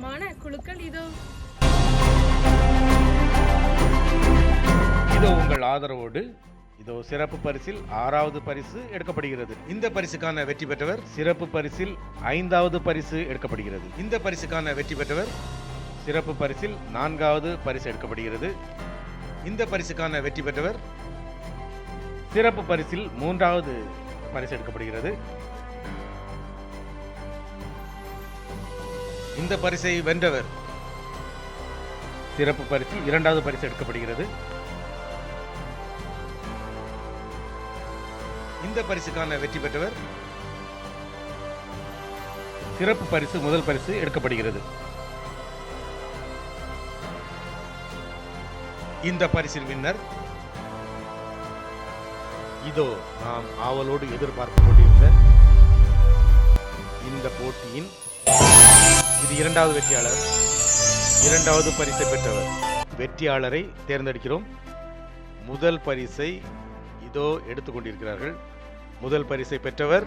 பிரம்மாண்டமான குழுக்கள் இதோ. இதோ உங்கள் ஆதரவோடு இதோ சிறப்பு பரிசில் ஆறாவது பரிசு எடுக்கப்படுகிறது. இந்த பரிசுக்கான வெற்றி பெற்றவர் சிறப்பு பரிசில் ஐந்தாவது பரிசு எடுக்கப்படுகிறது. இந்த பரிசுக்கான வெற்றி பெற்றவர் சிறப்பு பரிசில் நான்காவது பரிசு எடுக்கப்படுகிறது. இந்த பரிசுக்கான வெற்றி பெற்றவர் சிறப்பு பரிசில் மூன்றாவது பரிசு எடுக்கப்படுகிறது. இந்த பரிசை வென்றவர். சிறப்பு பரிசில் இரண்டாவது பரிசு எடுக்கப்படுகிறது. இந்த பரிசுக்கான வெற்றி பெற்றவர். சிறப்பு பரிசு முதல் பரிசு எடுக்கப்படுகிறது. இந்த பரிசில் வின்னர். இதோ நாம் ஆவலோடு எதிர்பார்த்து கொண்டிருந்த இந்த போட்டியின் இது இரண்டாவது வெற்றியாளர். இரண்டாவது பரிசை பெற்றவர். வெற்றியாளரை தேர்ந்தெடுக்கிறோம். முதல் பரிசை இதோ எடுத்துக்கொண்டிருக்கிறார்கள் முதல் பரிசை பெற்றவர்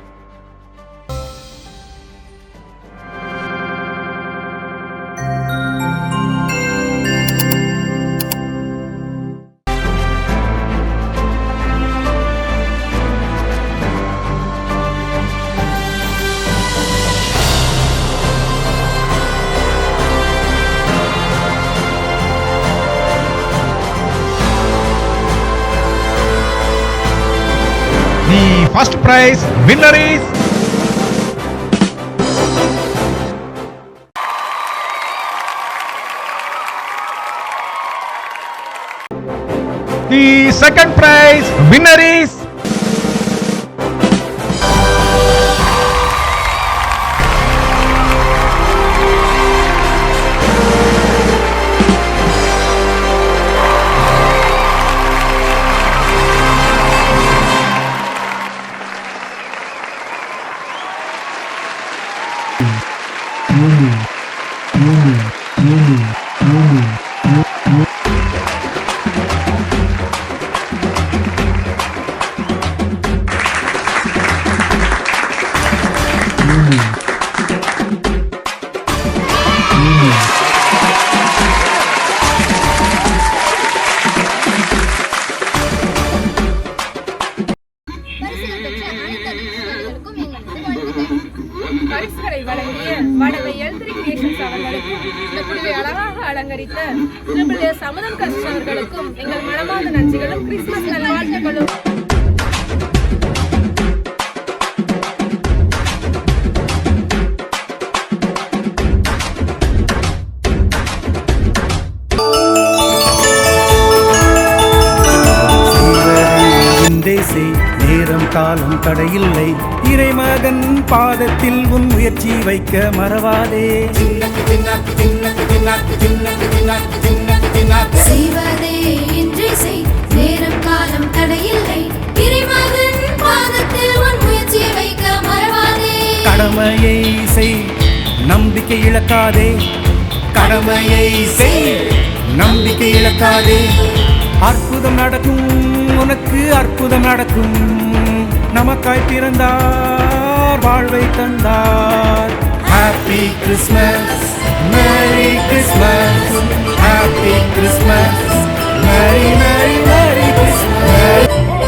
first prize winner is the second prize winner is பரிசுகளை வழங்கிய வடவை எழுத்திரி கிரியேஷன்ஸ் அவர்களுக்கும் இந்த குழுவை அழகாக அலங்கரித்த ட்ரிபிள் எஸ் அமுதம் எங்கள் மனமார்ந்த நன்றிகளும் கிறிஸ்துமஸ் நல்வாழ்த்துக்களும். செய் நேரம் காலம் தடையில்லை. இறைமகன் பாதத்தில் உன் முயற்சி வைக்க மறவாதே. செய்வதே இன்றே செய். நேரம் காலம் தடையில்லை. இறைமகன் பாதத்தில் உன் முயற்சியை வைக்க மறவாதே. கடமையை செய். நம்பிக்கை இழக்காதே. கடமையை செய். நம்பிக்கை இழக்காதே. அற்புதம் நடக்கும் உனக்கு அற்புதம் நடக்கும். நமக்காய் பிறந்தார் வாழ்வை தந்தார். Happy Christmas